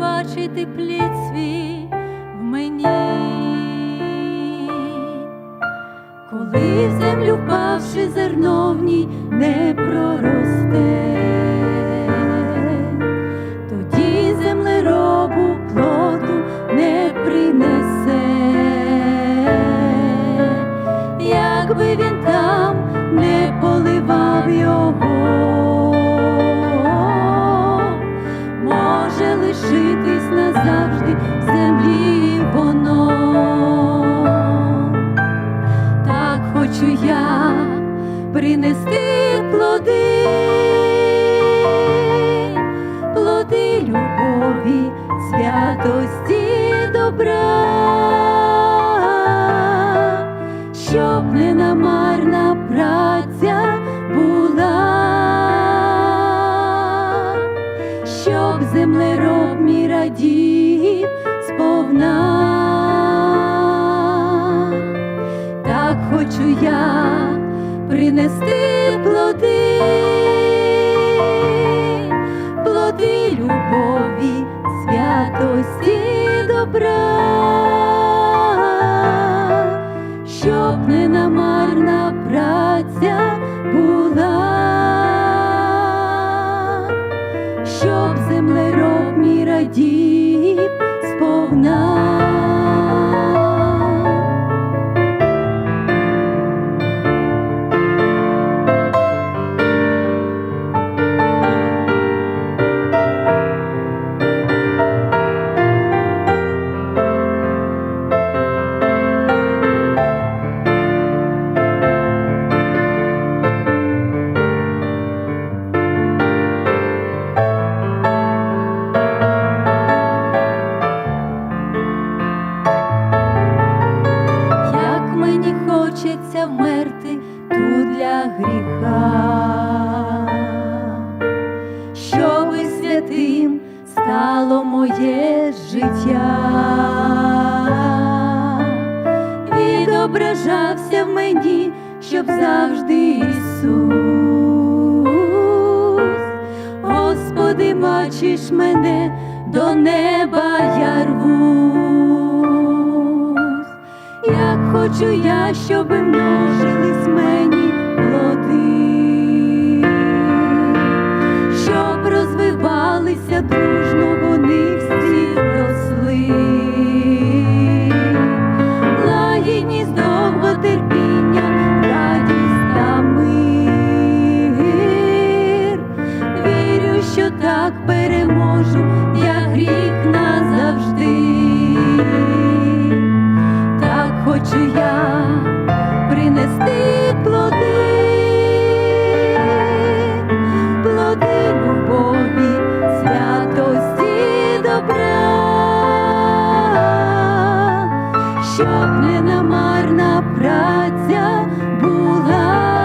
бачити плід свій в мені. Коли в землю впавши зерно я принести плоди, хочу я принести плоди, плоди любові, святості добра, щоб не намарна праця була, щоб землероб мій радів сповна. Гріха, щоби святим стало моє життя, відображався в мені, щоб завжди Ісус. Господи, бачиш мене до неба я рвусь, як хочу я, щоби множились мені щоб розвивалися дружно вони всі марна праця була.